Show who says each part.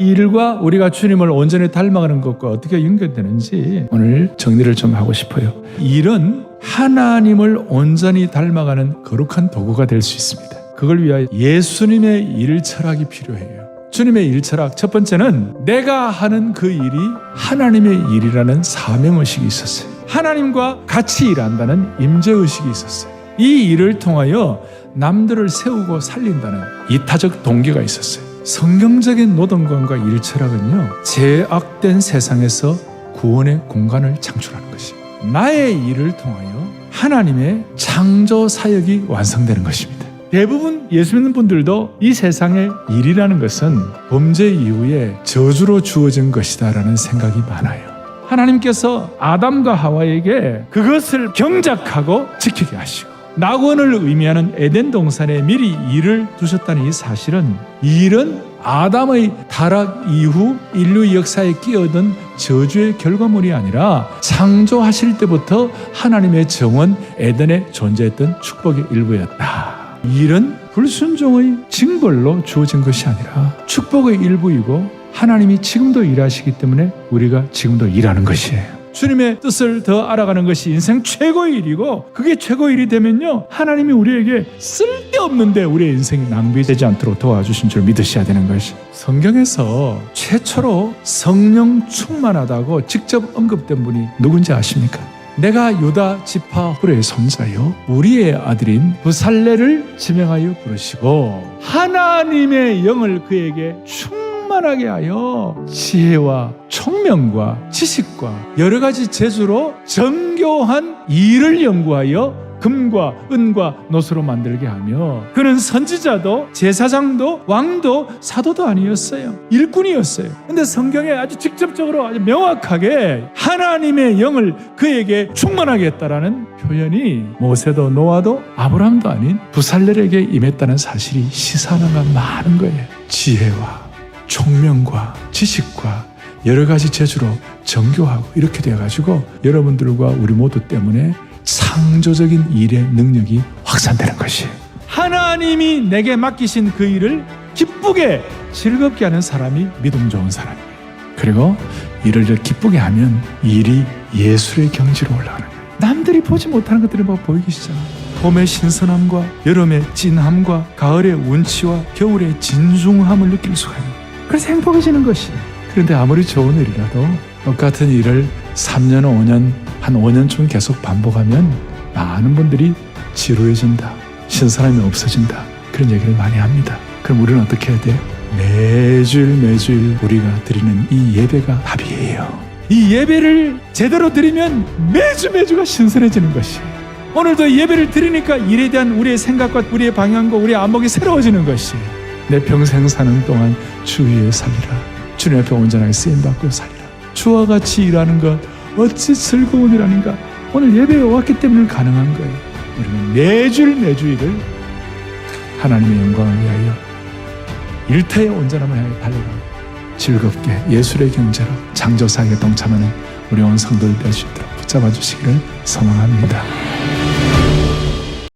Speaker 1: 이 일과 우리가 주님을 온전히 닮아가는 것과 어떻게 연결되는지 오늘 정리를 좀 하고 싶어요. 일은 하나님을 온전히 닮아가는 거룩한 도구가 될 수 있습니다. 그걸 위하여 예수님의 일 철학이 필요해요. 주님의 일 철학 첫 번째는 내가 하는 그 일이 하나님의 일이라는 사명 의식이 있었어요. 하나님과 같이 일한다는 임재 의식이 있었어요. 이 일을 통하여 남들을 세우고 살린다는 이타적 동기가 있었어요. 성경적인 노동관과 일 철학은요, 제악된 세상에서 구원의 공간을 창출하는 것입니다. 나의 일을 통하여 하나님의 창조 사역이 완성되는 것입니다. 대부분 예수 믿는 분들도 이 세상의 일이라는 것은 범죄 이후에 저주로 주어진 것이다라는 생각이 많아요. 하나님께서 아담과 하와에게 그것을 경작하고 지키게 하시고 낙원을 의미하는 에덴 동산에 미리 일을 두셨다는 이 사실은 일은 아담의 타락 이후 인류 역사에 끼어든 저주의 결과물이 아니라 창조하실 때부터 하나님의 정원 에덴에 존재했던 축복의 일부였다. 일은 불순종의 징벌로 주어진 것이 아니라 축복의 일부이고 하나님이 지금도 일하시기 때문에 우리가 지금도 일하는 것이에요. 주님의 뜻을 더 알아가는 것이 인생 최고의 일이고 그게 최고의 일이 되면요 하나님이 우리에게 쓸데없는데 우리의 인생이 낭비되지 않도록 도와주신 줄 믿으셔야 되는 것이 성경에서 최초로 성령 충만하다고 직접 언급된 분이 누군지 아십니까? 내가 유다 지파 후레의 손자요 우리의 아들인 부살레를 지명하여 부르시고 하나님의 영을 그에게 충만하게 하여 지혜와 총명과 지식과 여러 가지 재주로 정교한 일을 연구하여 금과 은과 노수로 만들게 하며 그는 선지자도 제사장도 왕도 사도도 아니었어요. 일꾼이었어요. 근데 성경에 아주 직접적으로 아주 명확하게 하나님의 영을 그에게 충만하게 했다라는 표현이 모세도 노아도 아브라함도 아닌 부살렐에게 임했다는 사실이 시사하는가 많은 거예요. 지혜와 총명과 지식과 여러 가지 재주로 정교하고 이렇게 돼가지고 여러분들과 우리 모두 때문에 창조적인 일의 능력이 확산되는 것이에요. 하나님이 내게 맡기신 그 일을 기쁘게 즐겁게 하는 사람이 믿음 좋은 사람이에요. 그리고 일을 기쁘게 하면 일이 예술의 경지로 올라가는 거예요. 남들이 보지 못하는 것들이 막 보이기 시작해요. 봄의 신선함과 여름의 찐함과 가을의 운치와 겨울의 진중함을 느낄 수가 있는. 그래서 행복해지는 것이. 그런데 아무리 좋은 일이라도 똑같은 일을 3년, 5년, 한 5년쯤 계속 반복하면 많은 분들이 지루해진다. 신사람이 없어진다. 그런 얘기를 많이 합니다. 그럼 우리는 어떻게 해야 돼? 매주일 매주일 우리가 드리는 이 예배가 답이에요. 이 예배를 제대로 드리면 매주 매주가 신선해지는 것이에요. 오늘도 예배를 드리니까 일에 대한 우리의 생각과 우리의 방향과 우리의 안목이 새로워지는 것이에요. 내 평생 사는 동안 주 위에 살리라. 주님 앞에 온전하게 쓰임받고 살리라. 주와 같이 일하는 것 어찌 즐거운 일하는가. 오늘 예배에 왔기 때문에 가능한 거예요. 우리는 매주일 매주일을 하나님의 영광을 위하여 일타의 온전함을 향해 달려가고 즐겁게 예술의 경제로 창조사에 동참하는 우리 온 성도들 될수 있도록 붙잡아 주시기를 소망합니다.